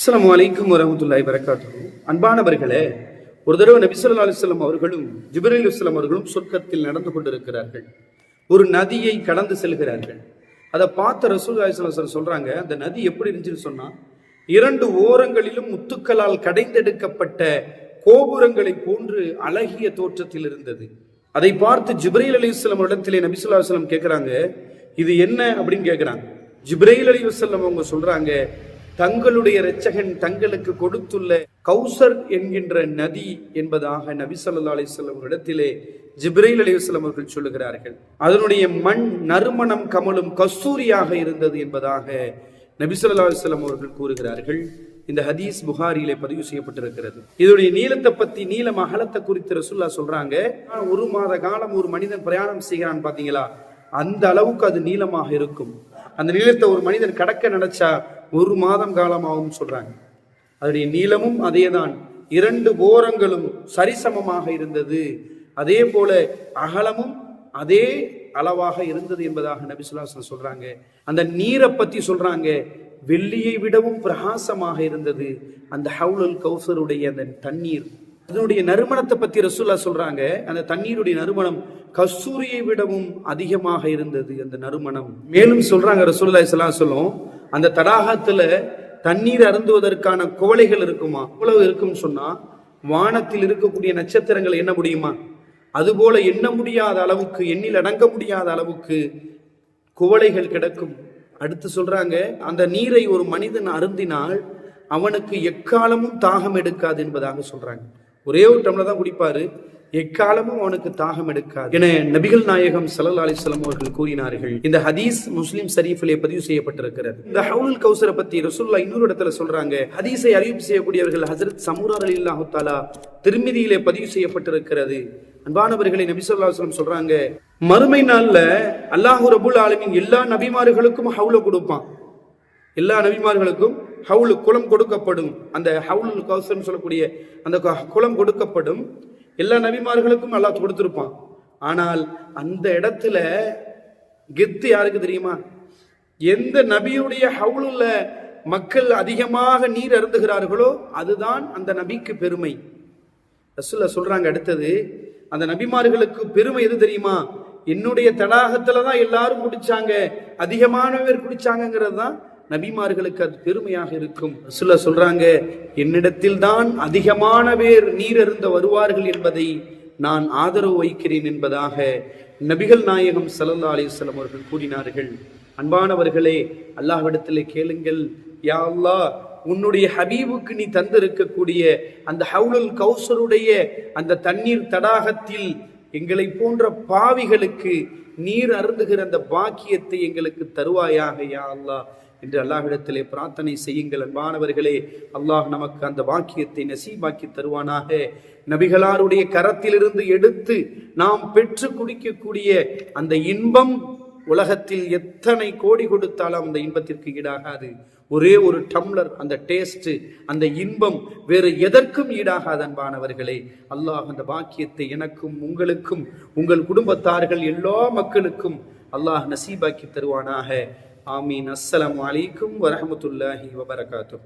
அஸ்லாம் வலைக்கும் வரமத்துல்லாய் வரகாத்து அன்பானவர்களே ஒரு தடவை நபிசல்லா ஸல்லல்லாஹு அவர்களும் ஜிப்ரீல் அலைஹிஸ்ஸலாம் அவர்களும் சொர்க்கத்தில் நடந்து கொண்டிருக்கிறார்கள். ஒரு நதியை கடந்து செல்கிறார்கள். அதை பார்த்த ரசூல் அலிஸ்லாம் சொல்றாங்க அந்த நதி எப்படி இருந்துச்சுன்னு சொன்னா இரண்டு ஓரங்களிலும் முத்துக்களால் கடைந்தெடுக்கப்பட்ட கோபுரங்களை போன்று அழகிய தோற்றத்தில் இருந்தது. அதை பார்த்து ஜிப்ரீல் அலிஸ்லாம் இடத்திலே நபிசுல்லா ஸல்லல்லாஹு கேட்குறாங்க இது என்ன அப்படின்னு கேட்குறாங்க ஜிப்ரீல் அலி வசல்லம் அவங்க சொல்றாங்க தங்களுடைய இரட்சகன் தங்களுக்கு கொடுத்துள்ள கௌசர் என்கின்ற நதி என்பதாக நபிசல்லா ஸல்லல்லாஹு இடத்திலே ஜிப்ரைல் அலிவஸ்லம் அவர்கள் சொல்லுகிறார்கள். அதனுடைய மண் நறுமணம் கமலும் கஸ்தூரியாக இருந்தது என்பதாக நபிசல்லா ஸல்லல்லாஹு அவர்கள் கூறுகிறார்கள். இந்த ஹதீஸ் புகாரியிலே பதிவு செய்யப்பட்டிருக்கிறது. இதோடைய நீளத்தை பத்தி நீளம் அகலத்தை குறித்து ரசுல்லா சொல்றாங்க. ஒரு மாத காலம் ஒரு மனிதன் பிரயாணம் செய்கிறான் பாத்தீங்களா? அந்த அளவுக்கு அது நீளமாக இருக்கும். அந்த நீளத்தை ஒரு மனிதன் கடக்க நினைச்சா ஒரு மாதம் காலமாகவும் சொல்றாங்க. அதனுடைய நீளமும் அதேதான். இரண்டு ஓரங்களும் சரிசமமாக இருந்தது. அதே போல அகலமும் அதே அளவாக இருந்தது என்பதாக நபிசுல்லாசன் சொல்றாங்க. அந்த நீரை பத்தி சொல்றாங்க. வெள்ளியை விடவும் பிரகாசமாக இருந்தது. அந்த ஹவுலுல் கௌசருடைய அந்த தண்ணீர் அதனுடைய நறுமணத்தை பத்தி ரசூல்லா சொல்றாங்க. அந்த தண்ணீருடைய நறுமணம் கஸ்தூரியை விடவும் அதிகமாக இருந்தது அந்த நறுமணம். மேலும் சொல்றாங்க ரசூல்லா இஸ்லாம் சொல்லும் அந்த தடாகத்துல தண்ணீர் அருந்துவதற்கான குவளைகள் இருக்குமா? அவ்வளவு இருக்கும்னு சொன்னா வானத்தில் இருக்கக்கூடிய நட்சத்திரங்கள் என்ன முடியுமா? அதுபோல எண்ண முடியாத அளவுக்கு எண்ணில் அடங்க முடியாத அளவுக்கு குவளைகள் கிடக்கும். அடுத்து சொல்றாங்க அந்த நீரை ஒரு மனிதன் அருந்தினால் அவனுக்கு எக்காலமும் தாகம் எடுக்காது என்பதாக சொல்றாங்க. ஒரே ஒரு டம்ளர் தான் குடிப்பாரு. எக்காலமும் அவனுக்கு தாகம் எடுக்காது. என நபிகள் நாயகம் சல்லா அலிஸ்லாம் அவர்கள் கூறினார்கள். இந்த ஹதீஸ் முஸ்லிம் ஷரீஃபிலே பதிவு செய்யப்பட்டிருக்கிறது. இந்த ஹவுல் கௌசரை பத்தி ரசூல்லா இன்னொரு இடத்துல சொல்றாங்க. ஹதீஸை அறிவிப்பு செய்யக்கூடியவர்கள் ஹசரத் சமூரார் அலி அல்லாஹு தாலா திருமதியிலே பதிவு செய்யப்பட்டிருக்கிறது. அன்பானவர்களை நபி சொல்லா சொல்லம் சொல்றாங்க மறுமை நாள்ல அல்லாஹு ரபுல் ஆலமின் எல்லா நபிமார்களுக்கும் ஹவுல கொடுப்பான். எல்லா நபிமார்களுக்கும் ஹவுலு குளம் கொடுக்கப்படும். அந்த ஹவுலுல் கௌசர்னு சொல்லக்கூடிய அந்த க- குளம் கொடுக்கப்படும். எல்லா நபிமார்களுக்கும் அல்லாஹ் கொடுத்துருப்பான். ஆனால் அந்த இடத்துல கெத்து யாருக்கு தெரியுமா? எந்த நபியுடைய ஹவுலுல மக்கள் அதிகமாக நீர் அருந்துகிறார்களோ அதுதான் அந்த நபிக்கு பெருமை. ரசூல்லா சொல்றாங்க அடுத்தது அந்த நபிமார்களுக்கு பெருமை எது தெரியுமா? என்னுடைய தடாகத்துல தான் எல்லாரும் குடிச்சாங்க அதிகமான பேர் தான் நபிமார்களுக்கு அது பெருமையாக இருக்கும். சில சொல்றாங்க என்னிடத்தில் தான் அதிகமான பேர் நீர் அருந்த வருவார்கள் என்பதை நான் ஆதரவு வைக்கிறேன் என்பதாக நபிகள் நாயகம் ஸல்லல்லாஹு அலிஸ்லம் அவர்கள் கூறினார்கள். அன்பானவர்களே அல்லாஹ்விடத்திலே கேளுங்கள். யா அல்லா உன்னுடைய ஹபீபுக்கு நீ தந்திருக்கக்கூடிய அந்த ஹவுலுல் கௌசருடைய அந்த தண்ணீர் தடாகத்தில் எங்களை போன்ற பாவிகளுக்கு நீர் அருந்துகிற அந்த பாக்கியத்தை எங்களுக்கு தருவாயாக யா அல்லாஹ். என்று அல்லாஹ்விடத்திலே பிரார்த்தனை செய்யுங்கள் அன்பானவர்களே. அல்லாஹ் நமக்கு அந்த பாக்கியத்தை நசீபாக்கி தருவானாக. நபிகளாருடைய கரத்திலிருந்து எடுத்து நாம் பெற்று குடிக்கக்கூடிய அந்த இன்பம் உலகத்தில் எத்தனை கோடி கொடுத்தாலும் அந்த இன்பத்திற்கு ஈடாகாது. ஒரே ஒரு டம்ளர் அந்த டேஸ்ட் அந்த இன்பம் வேறு எதற்கும் ஈடாகாது அன்பானவர்களே. அல்லாஹ் அந்த பாக்கியத்தை எனக்கும் உங்களுக்கும் உங்கள் குடும்பத்தார்கள் எல்லா மக்களுக்கும் அல்லாஹ் நசீபாக்கி தருவானாக. ஆமீன். அஸ்ஸலாம் வலைக்கும் வரமத்துல்லாஹி வபரகாத்துஹ்.